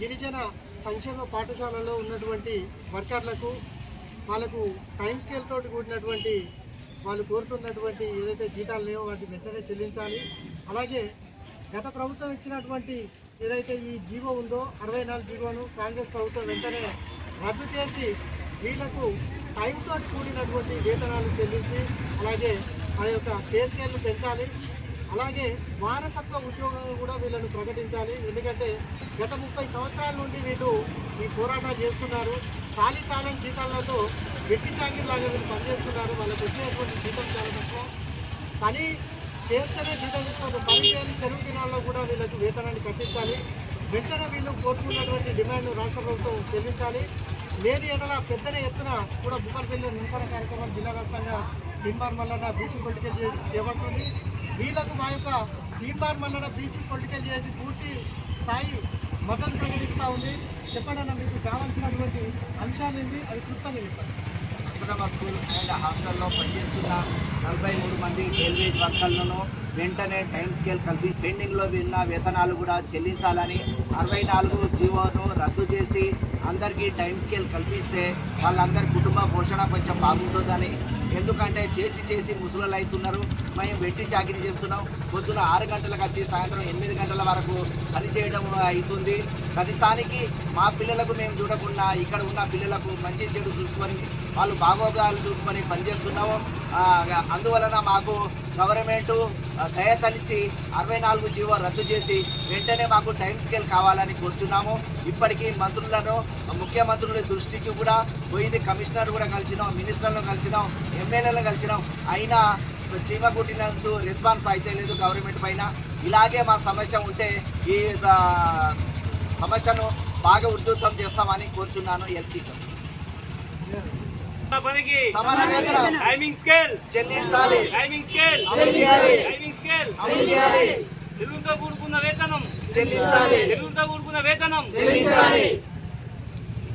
గిరిజన సంక్షేమ పాఠశాలలో ఉన్నటువంటి వర్కర్లకు వాళ్ళకు టైం స్కేల్ తోటి కూడినటువంటి వాళ్ళు కోరుతున్నటువంటి ఏదైతే జీతాలు లేవో వాటిని వెంటనే చెల్లించాలి. అలాగే గత ప్రభుత్వం ఇచ్చినటువంటి ఏదైతే ఈ జీవో ఉందో అరవై నాలుగు జీవోను కాంగ్రెస్ ప్రభుత్వం వెంటనే రద్దు చేసి వీళ్ళకు టైంతో కూడినటువంటి వేతనాలు చెల్లించి అలాగే మన యొక్క పే స్కేల్ను పెంచాలి. అలాగే వారసత్వ ఉద్యోగం కూడా వీళ్ళను ప్రకటించాలి. ఎందుకంటే గత ముప్పై సంవత్సరాల నుండి వీళ్ళు ఈ పోరాటాలు చేస్తున్నారు. చాలీ చాలని జీతాలతో వెట్టి లాగా వీళ్ళు పనిచేస్తున్నారు. వాళ్ళకి వచ్చేటువంటి జీతం చాలా తక్కువ. పని చేస్తేనే జీతం ఇస్తారు. పని చేయని సెలవు దినాల్లో కూడా వీళ్ళకు వేతనాన్ని కట్టించాలి. వెంటనే వీళ్ళు కోరుకున్నటువంటి డిమాండ్ రాష్ట్ర ప్రభుత్వం చెల్లించాలి. లేని ఎడల పెద్ద ఎత్తున కూడా భూపాలపల్లి నిరసన కార్యక్రమం జిల్లా వ్యాప్తంగా టీంబార్ మల్లన్న బీసీ పొలిటికల్ చేపడుతుంది. వీళ్ళకు మా యొక్క టీంబార్ మల్లన్న బీసీ పొలిటికల్ చేసి పూర్తి స్థాయి మద్దతు ప్రకటిస్తూ ఉంది. చెప్పండి మీకు కావాల్సినటువంటి అంశాలు ఏంటి అది క్లుప్తంగా చెప్పండి. కస్తూరబా స్కూల్ అండ్ హాస్టల్లో పనిచేస్తున్న నలభై మూడు మంది రైల్వే వర్కర్లను వెంటనే టైం స్కేల్ కలిపి పెండింగ్లో విన్న వేతనాలు కూడా చెల్లించాలని అరవై నాలుగు జీవోను రద్దు చేసి అందరికీ టైం స్కేల్ కల్పిస్తే వాళ్ళందరి కుటుంబ పోషణ కొంచెం బాగుంటుందని ఎందుకంటే చేసి చేసి ముసలు అవుతున్నారు. మేము వెట్టి చాకరీ చేస్తున్నాం. పొద్దున ఆరు గంటలకు వచ్చి సాయంత్రం ఎనిమిది గంటల వరకు పనిచేయడం అవుతుంది. కనీసానికి మా పిల్లలకు మేము చూడకుండా ఇక్కడ ఉన్న పిల్లలకు మంచి చెడు చూసుకొని వాళ్ళు బాగోగాలు చూసుకొని పనిచేస్తున్నాము అందువలన మాకు గవర్నమెంట్ దయ తలిచి అరవై నాలుగు జీవో రద్దు చేసి వెంటనే మాకు టైం స్కేల్ కావాలని కోరుచున్నాము. ఇప్పటికీ మంత్రులను ముఖ్యమంత్రుల దృష్టికి కూడా పోయింది. కమిషనర్ కూడా కలిసినాం మినిస్టర్లను కలిసినాం. ఎమ్మెల్యేలను కలిసినాం. అయినా చీమ కుట్టినంత రెస్పాన్స్ అయితే లేదు గవర్నమెంట్ పైన. ఇలాగే మా సమస్య ఉంటే ఈ సమస్యను బాగా ఉధృతం చేస్తామని కోరుచున్నాను ఎల్ టీచర్ టైమింగ్ స్కేల్ చెల్లించాలి. టైమింగ్ స్కేల్ అమలు చేయాలి. టైమింగ్ స్కేల్ అమలు చేయాలి. కూడుకున్న వేతనం చెల్లించాలి. తెలుగుతో కూడుకున్న వేతనం చెల్లించాలి.